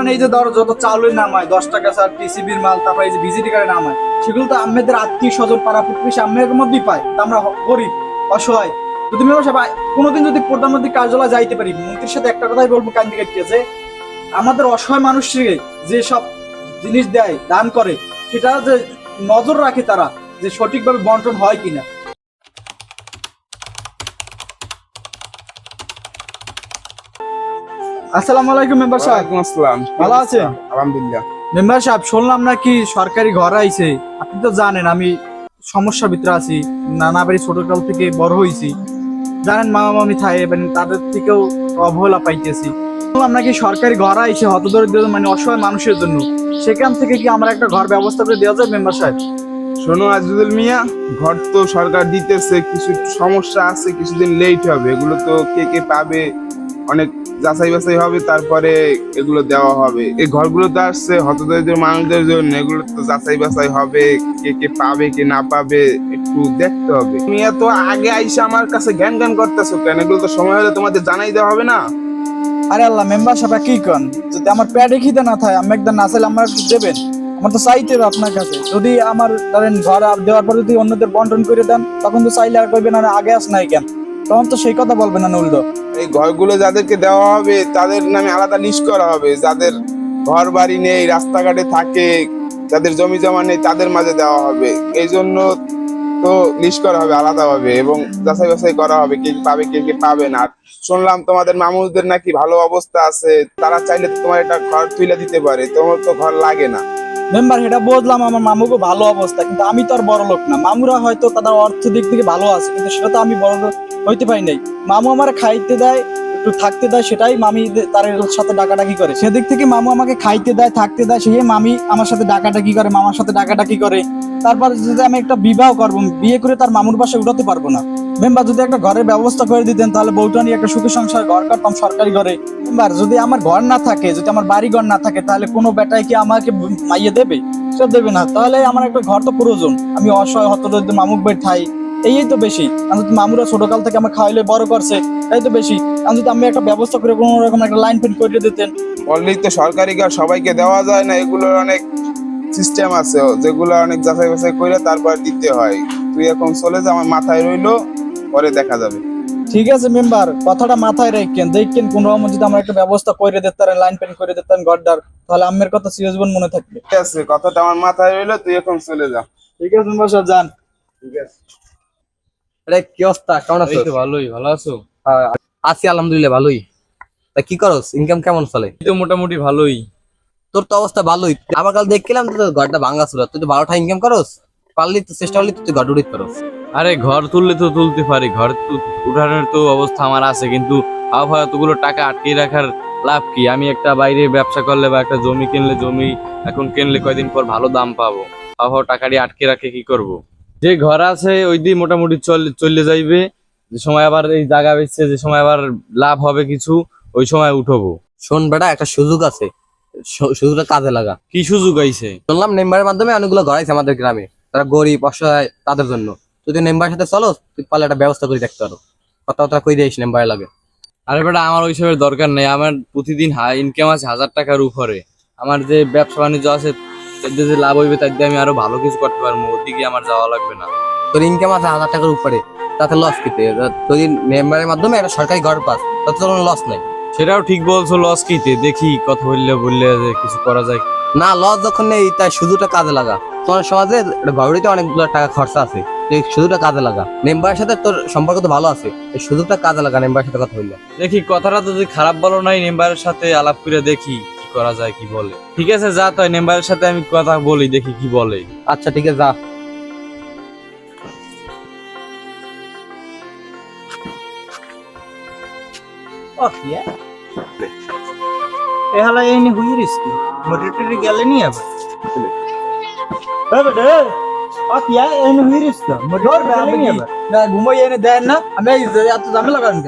করেন এই যে ধরো যত চাউলের নামায় দশ টাকা স্যার টিসিবির মাল, তারপর এই যে ভিজিটি কার্ডে নামায় সেগুলো তো আমাদের আত্মীয় স্বজন, পাড়া প্রতিবেশী আমাদের মধ্যেই পায়। তা আমরা গরিব, অসহায়। যদি মেম্বার সাহেব কোনোদিন যদি প্রধানমন্ত্রী কার্যালয়ে যাইতে পারি, মন্ত্রীর সাথে একটা কথাই বলব কাটিয়ে যে, আমাদের অসহায় মানুষকে যে সব জিনিস দেয়, দান করে, সেটা যে নজর রাখে তারা, যে সঠিকভাবে বন্টন হয় কিনা। আসসালামু আলাইকুম মেম্বার সাহেব। আসসালাম। ভালো আছেন? আলহামদুলিল্লাহ। মেম্বার সাহেব শুনলাম নাকি সরকারি ঘর আইছে। আপনি তো জানেন আমি সমস্যার ভিতরে আছি। নানা বাড়ি ছোটকাল থেকে বড় হয়েছি জানেন মামা মামি থাকে মানে তাদের থেকেও অবহেলা পাইতেছি। শুনলাম নাকি সরকারি ঘর আইছে হতদরিদ্র মানে অসহায় মানুষের জন্য। সেখান থেকে কি আমার একটা ঘর ব্যবস্থা করে দেওয়া যায় মেম্বার সাহেব? শোনো আজিজুল মিয়া ঘর তো সরকার দিতেছে কিছু সমস্যা আছে কিছুদিন লেট হবে। এগুলো তো কে কে পাবে অনেক যাচাই বাছাই হবে, তারপরে এগুলো দেওয়া হবে। এই ঘরগুলো তো আসছে হতদরিদ্র মানুষদের জন্য, এগুলো তো যাচাই বাছাই হবে, কে কে পাবে, কে না পাবে, একটু দেখতে হবে। তুমি এত আগে আইসা আমার কাছে জ্ঞান জ্ঞান করতেছো কেন? এগুলো তো সময় হলে তোমাদের জানাই দেওয়া হবে না? আরে আল্লাহ মেম্বার সাহেব কি কন? যদি আমার প্যাডে খিদে না থাকে, আমি একদম না চাইলে আমার দেবেন? আমার তো চাইতে হবে আপনার কাছে। যদি আমার ধরেন ঘর আর দেওয়ার পর যদি অন্যদের বন্টন করে দেন, তখন তো চাইলে আর কইবেন না আগে আস নাই কেন? তখন তো সেই কথা বলবেন না উল্টো এই ঘরগুলো যাদেরকে দেওয়া হবে, তাদের নামে আলাদা লিস্ট করা হবে। যাদের ঘর বাড়ি নেই, রাস্তাঘাটে থাকে, যাদের জমি জমা নেই, তাদের মাঝে দেওয়া হবে। এই জন্য তো লিস্ট করা হবে আলাদাভাবে এবং যাচাই বাছাই করা হবে, কে পাবে, কে কে পাবে না। শুনলাম তোমাদের মামুদের নাকি ভালো অবস্থা আছে, তারা চাইলে তোমার একটা ঘর তুলে দিতে পারে, তোমার তো ঘর লাগে না। মেম্বার এটা বুঝলাম আমার মামুকে ভালো অবস্থা, কিন্তু আমি তো আর বড় লোক না। মামুরা হয়তো তাদের অর্থ দিক থেকে ভালো আছে, কিন্তু সেটা তো আমি বড় লোক হইতে পারি নাই। মামু আমার খাইতে দেয়, একটু থাকতে দেয়, সেটাই মামি তার সাথে ডাকাডাকি করে। সেদিক থেকে মামু আমাকে খাইতে দেয়, থাকতে দেয় সেই মামি আমার সাথে ডাকাডাকি করে, মামার সাথে ডাকাডাকি করে। তারপর যদি আমি একটা বিবাহ করব, বিয়ে করে তার মামুর বাসায় উঠাতে পারব না। মেম্বার যদি একটা ঘরের ব্যবস্থা করে দিতেন, তাহলে বউটা নিয়ে একটা সুখী সংসার ঘর করতাম সরকারি ঘরে। মেম্বার, যদি আমার ঘর না থাকে, যদি আমার বাড়ি ঘর না থাকে, তাহলে কোনো বেটায় কি আমাকে মাইয়ে দেবে? সে দেবে না। তাহলে আমার একটা ঘর তো প্রয়োজন। আমি অসহায়, হতদরিদ্র মামুক বের ঠাই এই তো বেশি। আমি মামুরা ছোটকাল থেকে আমার খাওয়াইলে বড় করছে এই তো বেশি। আমি যদি আমি একটা ব্যবস্থা করে কোনো রকম একটা লাইন ফিট করে দিতেন। অলরেডি তো সরকারি ঘর সবাইকে দেওয়া যায় না এগুলোর অনেক সিস্টেম আছে যেগুলো অনেক যাচাই বাছাই করে তারপর দিতে হয়। তুই এখন চলে যা আমার মাথায় রইল পরে দেখা যাবে। ঠিক আছে মেম্বার কথাটা মাথায় রাখেন দেখেন কোন রকম যদি আমরা একটা ব্যবস্থা করে দিতেন লাইন পেন করে দিতেন ঘরটার তাহলে আমের কথা চিরজীবন মনে থাকবে। ঠিক আছে কথাটা আমার মাথায় রইল তুই এখন চলে যা। ঠিক আছে মেম্বার সাহেব যান। ঠিক আছে। আরে কি অবস্থা? কেমন আছো ভালোই ভালো আছো? আছি আলহামদুলিল্লাহ ভালোই। তা কি করস? ইনকাম কেমন চলে? তো মোটামুটি ভালোই। তোর তো অবস্থা ভালোই। আমার কাল দেখছিলাম তো ঘরটা ভাঙা ছিল। তুই তো ভালো টাকা ইনকাম করস? পারলি তো চেষ্টা করলি তুই ঘর উঠিত পারস আরে ঘর তুললে তো তুলতে পারি। ঘর তু- উঠানোর তো অবস্থা আমার আছে কিন্তু আবহাওয়া এতগুলো টাকা আটকে রাখার লাভ কি? আমি একটা বাইরে ব্যবসা করলে বা একটা জমি কিনলে জমি এখন কিনলে কয়দিন পর ভালো দাম পাবো। আবহাওয়া টাকাটি আটকে রাখে কি করব। যে ঘর আছে ওই দিয়ে মোটামুটি চল যাইবে। যে সময় আবার এই জায়গা বেচছে যে সময় আবার লাভ হবে কিছু ওই সময় উঠবো। শোন বেটা একটা সুযোগ আছে। সুযোগটা কাজে লাগা। কি সুযোগ আইছে? শুনলাম মেম্বারের মাধ্যমে অনেকগুলো ঘর আছে আমাদের গ্রামে। তারা গরিব অসহায় তাদের জন্য। তুই তো মেম্বারের সাথে চলো তুই পারলে একটা ব্যবস্থা করে দেখতে পারো। কথাবার্তা কই দিয়েছি মেম্বারের লাগে। আরে বেটা আমার ওইসবের দরকার নেই। আমার প্রতিদিন ইনকাম আছে হাজার টাকার উপরে। আমার যে ব্যবসা বাণিজ্য আছে যে লাভ হইবে তার দিয়ে আমি আরও ভালো কিছু করতে পারব। ওদিকে আমার যাওয়া লাগবে না। তোর ইনকাম আছে হাজার টাকার উপরে তাতে লস কিতে? তুই মেম্বারের মাধ্যমে একটা সরকারি ঘর পাস তাতে তোর কোনো লস নাই। সেটাও ঠিক বলছো লস কিতে? দেখি কথা বললে বললে যে কিছু করা যায়। না লস যখন নেই তাই শুধুটা কাজে লাগা। তোমার সমাজে ঘরটিতে অনেকগুলো টাকা খরচা আছে তুই শুধুটা কাজে লাগা। মেম্বারের সাথে তোর সম্পর্ক তো ভালো আছে এই সুযোগটা কাজে লাগা মেম্বারের সাথে কথা বললে। দেখি কথাটা তো যদি খারাপ বলো নাই নেম্বারের সাথে আলাপ করে দেখি। করা যায় কি বলে। ঠিক আছে যা তো নেম্বারের সাথে আমি কথা বলি দেখি কি বলে। আচ্ছা ঠিক আছে যা। এ হালা এই নি হুই রিস্কি মোটরটি গেলে নি আবার? এ কিয়া এই নি হুই রিস্কি মোটর গেলে নি আবার? ঘুমাই এনে দেন না। আমি এত ঝামেলা করেন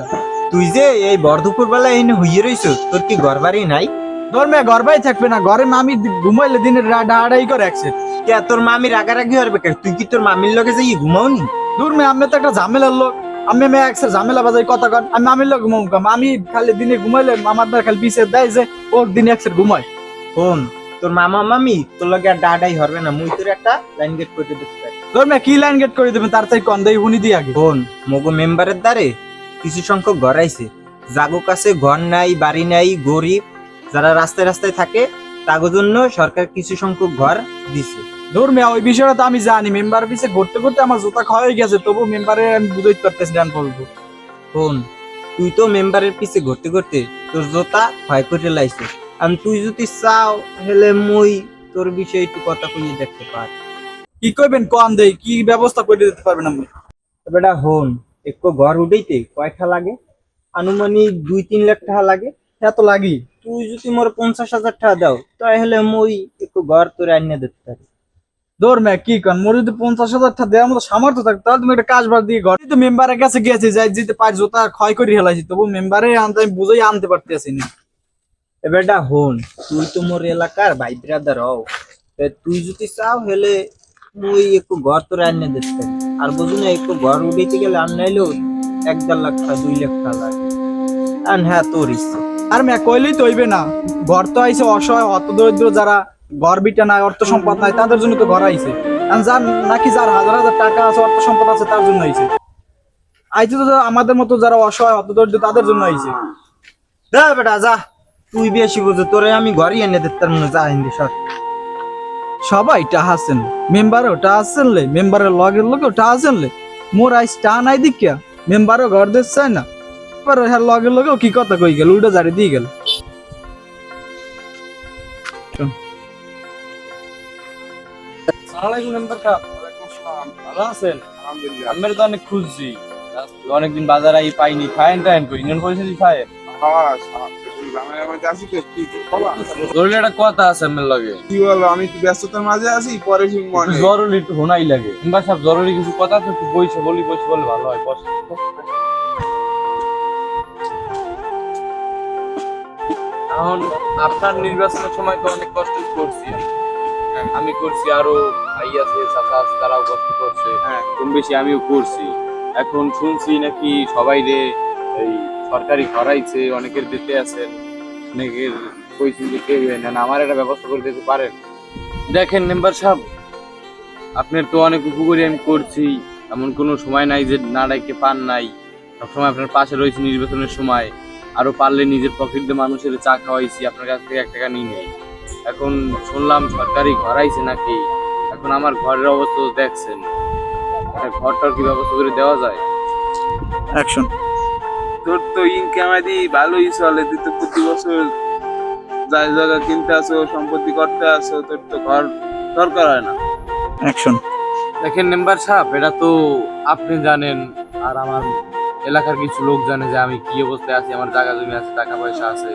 তুই যে এই বরদুপুর বেলা এই নি হুই রইছ তোর কি ঘর বাড়ি নাই? তোর মেয়ে ঘরবাই থাকবে না ঘরে মামি ঘুমাইলে দিনে ডাড়াই করে একসে। কে তোর মামি রাগারাগি হবে কেন তুই কি তোর মামির লগে যাই ঘুমাও নি দূর আমি তো একটা ঝামেলার লোক। আমি মেয়ে একসে ঝামেলা বাজাই কথা কন। আমি মামির লোক ঘুমাবো কাম আমি খালি দিনে ঘুমাইলে আমার দ্বারা খালি বিছে দেয় যে ওর দিনে একসে ঘুমাই ফোন তোর মামা মামি? তোর লগে আর ডাডাই হবে না। মুই তোর একটা লাইন গেট করে দিতে পারি তোর মেয়ে কি লাইন গেট করে দেবেন তার তাই কন? দেই হুনি দিয়ে আগে। ফোন মগো মেম্বারের দ্বারে কিছু সংখ্যক ঘর আইছে। জাগো কাছে ঘর নাই বাড়ি নাই গরিব যারা রাস্তায় রাস্তায় থাকে তাগো জন্য সরকার কিছু সংখ্যক ঘর দিছে। ধর ওই বিষয়টা তো আমি জানি। মেম্বার পিছে ঘুরতে ঘুরতে আমার জুতা খাওয়া হয়ে গেছে তবু মেম্বারে আমি বুঝাইতে পারতেছি না বলব। ফোন তুই তো মেম্বারের পিছে ঘুরতে ঘুরতে তোর জোতা ক্ষয় করে লাইছে আমি তুই যদি চাও হেলে মুই তোর বিষয়ে একটু কথা কইয়ে দেখতে পার। কি কইবেন কন দেই? কি ব্যবস্থা করে দিতে পারবেন আপনি বেটা হন একটু ঘর উঠাইতে কয়টা লাগে? আনুমানিক দুই তিন লাখ টাকা লাগে। এত লাগি। তুই যদি মোর পঞ্চাশ হাজার টাকা দাও তাহলে মুই একটু ঘর তোর আনিয়ে দিতে পারি। ধর মেয়া কি কন? মোর যদি পঞ্চাশ হাজার টাকা দেওয়ার মতো সামর্থ্য থাকে তাহলে তুমি একটা কাজ বাদ দিয়ে ঘর তো মেম্বারের কাছে গেছি যাই যেতে পার জুতা ক্ষয় করে হেলাইছি তবু মেম্বারে আনতে আমি বুঝাই আনতে পারতেছি না। এবারটা হন তুই তো মোর এলাকার ভাই ব্রাদার হও তুই যদি চাও হেলে মুই একটু ঘর তোর আনিয়ে দিতে পারি। আর বুঝু না একটু ঘর উঠাইতে গেলে আর নাইলেও এক দেড় লাখ টাকা দুই লাখ টাকা লাগে। আর হ্যাঁ তোর ইচ্ছে। আর মেয়া কইলেই তো হইবে না। ঘর তো আইছে অসহায়, অত দরিদ্র যারা, ঘর বিটা নাই, অর্থ সম্পদ নাই, তাদের জন্য তো ঘর আইছে। যার নাকি যার হাজার হাজার টাকা আছে, অর্থ সম্পদ আছে, তার জন্য আইছে। আইছে তো আমাদের মতো যারা অসহায়, অত দরিদ্র, তাদের জন্য আইছে। যা বেটা, যা। তুই বেশি বুঝো তোরে আমি ঘরই এনে দিতে পারব না, যা হিন্দি সর। সবাই টাহাছেন মেম্বারও টাহাছেন লে, মেম্বারের লগের লোকেও টাহাছেন লে। মোর আইস টা নাই দিকিয়া মেম্বারও ঘর দিচ্ছে না। এবার হ্যাঁ লগের লোকেও কি কথা কই গেল উল্টো জারি দিয়ে গেল। তো অনেক খুঁজছি। অনেকদিন বাজার আই পাইনি ফাইন টাইন কই তো কি বাবা জরুরি একটা কথা আছে আমার লগে। কি বলো আমি তো ব্যস্ততার মাঝে আছি পরে জরুরি একটু শোনাই লাগে। মেম্বার সাহেব জরুরি কিছু কথা তো বইছে বলি বইছে বলে ভালো হয় এখন আপনার নির্বাচনের সময় তো অনেক কষ্ট করছি। আমি। করছি আরও ভাই আছে চাচা আছে তারাও কষ্ট করছে। হ্যাঁ। কম বেশি আমিও করছি। এখন শুনছি নাকি সবাই রে এই সরকারি ঘরাইছে অনেকের দিতে আছেন অনেকের কইছেন যে কেউ নেন আমার একটা ব্যবস্থা করে দিতে পারেন। দেখেন মেম্বার সাহেব আপনার তো অনেক উপকারী আমি করছি। এমন কোনো সময় নাই যে না ডাইকে পান নাই। সবসময় আপনার পাশে রয়েছে নির্বাচনের সময়। আরও পারলে নিজের পকেট দিয়ে মানুষের চা খাওয়াইছি আপনার কাছ থেকে এক টাকা নিয়ে নেই। এখন শুনলাম সরকারি ঘর আইছে নাকি? এখন আমার ঘরের অবস্থা তো দেখছেন। একটা ঘরটার কি ব্যবস্থা করে দেওয়া যায়? অ্যাকশন তোর তো ইনকাম আইডি ভালোই চলে তুই তো প্রতি বছর যাই জায়গা কিনতে আসো সম্পত্তি করতে আসো তোর তো ঘর দরকার হয় না। অ্যাকশন দেখেন মেম্বার সাহেব এটা তো আপনি জানেন আর আমার এলাকার কিছু লোক জানে যে আমি কি অবস্থায় আছি আমার জায়গা জমি আছে টাকা পয়সা আছে।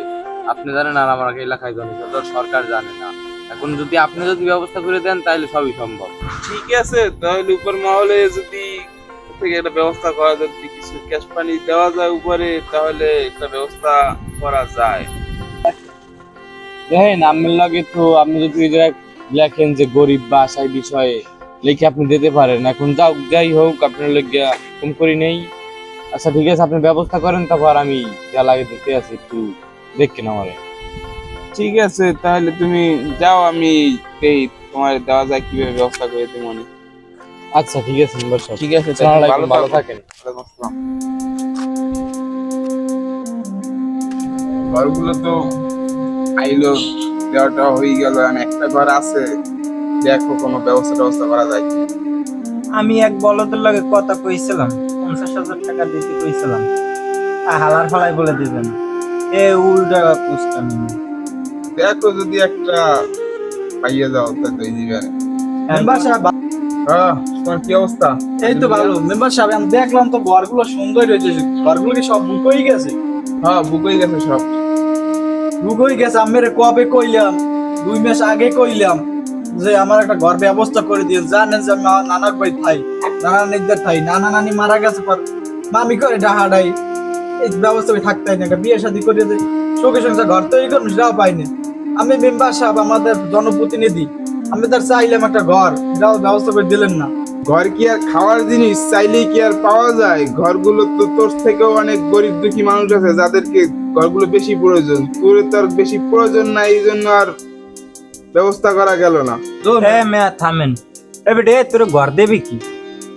আপনি জানেন আর আমার এলাকায় জানেন তো সরকার জানে না। এখন যদি আপনি যদি ব্যবস্থা করে দেন তাহলে সবই সম্ভব। ঠিক আছে তাহলে উপর মহলে যদি থেকে একটা ব্যবস্থা করা যায় যদি কিছু ক্যাশ পানি দেওয়া যায় উপরে তাহলে একটা ব্যবস্থা করা যায়। দেখেন আমার লাগে তো আপনি যদি জায়গায় লেখেন যে গরিব বা আশায় বিষয়ে লিখে আপনি দিতে পারেন। এখন যাও যাই হোক আপনার লেগে কম করি নেই। আচ্ছা ঠিক আছে আপনি ব্যবস্থা করেন তারপর আমি যা লাগে দিতে আছি একটু দেখেন আমারে ঠিক আছে তাহলে তুমি যাও আমি এই তোমার দেওয়া যায় কীভাবে ব্যবস্থা করে দিই মনে আচ্ছা ঠিক আছে ঠিক আছে ভালো থাকেন। ঘরগুলো তো আইলো দেওয়াটা হয়ে গেল একটা ঘর আছে। দেখো কোনো ব্যবস্থা ব্যবস্থা করা যায় আমি এক বলদের লগে কথা কইছিলাম। পঞ্চাশ হাজার টাকা দিতে কইছিলাম। আর হালার ফালাই বলে দিবেন। এ উল্টা দেখো যদি একটা পাইয়ে যাও তো দিবেন মেম্বার সাহেব হ্যাঁ তোমার কি অবস্থা? এই তো ভালো। মেম্বার সাহেব আমি দেখলাম তো ঘরগুলো সুন্দর রয়েছে ঘরগুলো কি সব বুক হয়ে গেছে? হ্যাঁ বুক হয়ে গেছে সব। বুক হয়ে গেছে। আমি কবে কইলাম? দুই মাস আগে কইলাম। যে আমার একটা ঘর ব্যবস্থা করে দিয়ে জানেন যে আমি নানার বাড়ি থাই নানা নিকদের থাই নানা নানি মারা গেছে পর মামি করে ডাহাডাই এই ব্যবস্থা করে থাকতে না একটা বিয়ে শাদী করে দেয় চোখে সঙ্গে ঘর তৈরি করুন, সেটাও পাইনি। আমি মেম্বার সাহেব, আমাদের জনপ্রতিনিধি, আমি তার চাইলাম একটা ঘর এটাও ব্যবস্থা করে দিলেন না। ঘর কি আর খাওয়ার জিনিস? চাইলেই কি আর পাওয়া যায়? ঘরগুলো তো তোর থেকেও অনেক গরিব দুঃখী মানুষ আছে, যাদেরকে ঘরগুলো বেশি প্রয়োজন। তোর তো বেশি প্রয়োজন নাই, এই জন্য আর ব্যবস্থা করা গেল না। এ মেয়া থামেন। এবার রে তোর ঘর দেবে কি?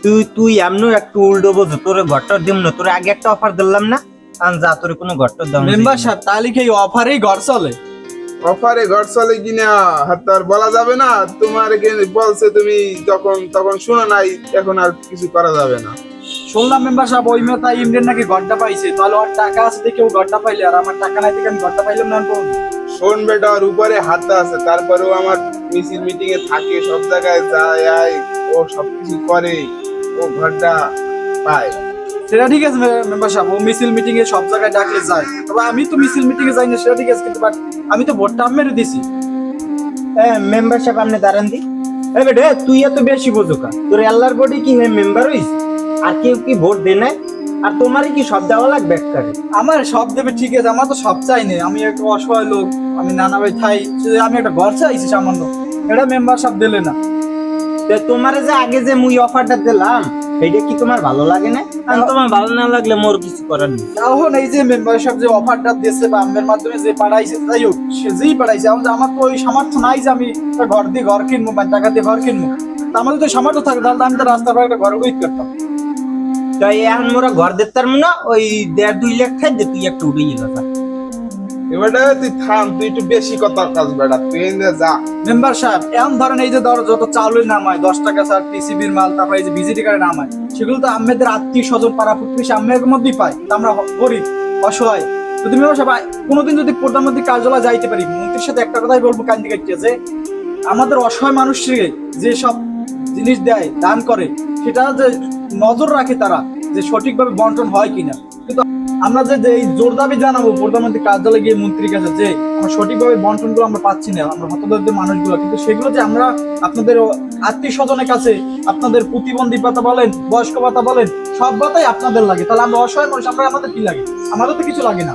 তুই তুই এমন একটু উল্টো বোঝো তোর ঘরটা দিম না তোর আগে একটা অফার দিলাম না? আন যা তোর কোনো ঘরটা দাম মেম্বার সাহেব তাহলে কি অফারেই ঘর চলে? অফারে ঘর চলে কিনা হাত আর বলা যাবে না। তোমার কে বলছে তুমি যখন তখন শুনো নাই এখন আর কিছু করা যাবে না। শুনলাম মেম্বার সাহেব ওই মেয়ে তাই ইমরান নাকি ঘরটা পাইছে তাহলে ওর টাকা আছে দেখে ও ঘরটা পাইলে আর আমার টাকা নাই দেখে আমি ঘরটা পাইলাম না শোন বেটা ওর উপরে হাত আছে তারপরেও আমার মিছিল মিটিং এ থাকে সব জায়গায় যায় আয়, ও সবকিছু করে ও ঘরটা পায়। সেটা ঠিক আছে মেম্বার সাহেব ও মিছিল মিটিং এ সব জায়গায় ডাকলে যায়। তবে আমি তো মিছিল মিটিং এ যাই না সেটা ঠিক আছে কিন্তু বাট আমি তো ভোটটা আমি মেরে দিছি। মেম্বারশিপ আপনি দাঁড়ান দি। এবার রে তুই এত বেশি বোঝো কা তোর আল্লাহর বডি কি হে মেম্বার হইস? আর কেউ কি ভোট দে নাই? আর তোমারই কি সব দেওয়া লাগবে একবারে আমার সব দেবে ঠিক আছে। আমার তো সব চাই নেই। আমি একটা অসহায় লোক আমি নানা ভাই থাই। আমি একটা ঘর চাইছি সামান্য এটা মেম্বার সাহেব দিলে না। তোমার যে আগে যে মুই অফারটা দিলাম এটা কি তোমার ভালো লাগে না? আর তোমার ভালো না লাগলে মোর কিছু করার নেই। এখন এই যে মেম্বার সাহেব যে অফারটা দিয়েছে বা আমের মাধ্যমে যে পাঠাইছে তাই হোক সে যেই পাঠাইছে আমার তো- আমার তো ওই সামর্থ্য নাই যে আমি ঘর দিয়ে ঘর কিনবো বা টাকা দিয়ে ঘর কিনবো। তা আমাদের তো সামর্থ্য থাকে তাহলে আমি তো রাস্তার একটা ঘর করতাম। তাই এখন মোরা ঘর দিতে পারব না ওই দেড় দুই লাখ খাই দে তুই একটু উঠে গেল এবারে তুই থাম তুই একটু বেশি কথা কাজ বেটা তুই এনে যা। মেম্বার সাহেব এমন ধরেন এই যে ধরো যত চাউলের নামায় দশ টাকা স্যার টিসিবির মাল তারপর এই যে নামায় সেগুলো তো আমাদের আত্মীয় স্বজন পাড়া প্রতিবেশী আমাদের মধ্যেই পাই তা আমরা গরিব অসহায়। তুমি মেম্বার সাহেব কোনোদিন যদি প্রধানমন্ত্রী কার্যালয় যাইতে পারি মন্ত্রীর সাথে একটা কথাই বলব কান্দি কাটছে যে আমাদের অসহায় মানুষকে যে সব জিনিস দেয় দান করে সেটা যে নজর রাখে তারা যে সঠিকভাবে বন্টন হয় কিনা। কিন্তু আমরা যে এই জোর দাবি জানাব, প্রধানমন্ত্রী কার্যালয়ে গিয়ে মন্ত্রীর কাছে যে আমরা সঠিকভাবে বন্টনগুলো আমরা পাচ্ছি না, আমরা হতদরিদ্র মানুষগুলো, কিন্তু সেগুলো যে আমরা আপনাদের আত্মীয় স্বজনের কাছে আপনাদের প্রতিবন্ধী ভাতা বলেন, বয়স্ক ভাতা বলেন, সব ভাতাই আপনাদের লাগে। তাহলে আমরা অসহায় মানুষ, আমরা আমাদের কি লাগে? আমাদের তো কিছু লাগে না।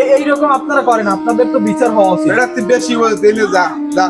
এই এইরকম আপনারা করেন, আপনাদের তো বিচার হওয়া উচিত। বেশি এনে যা যা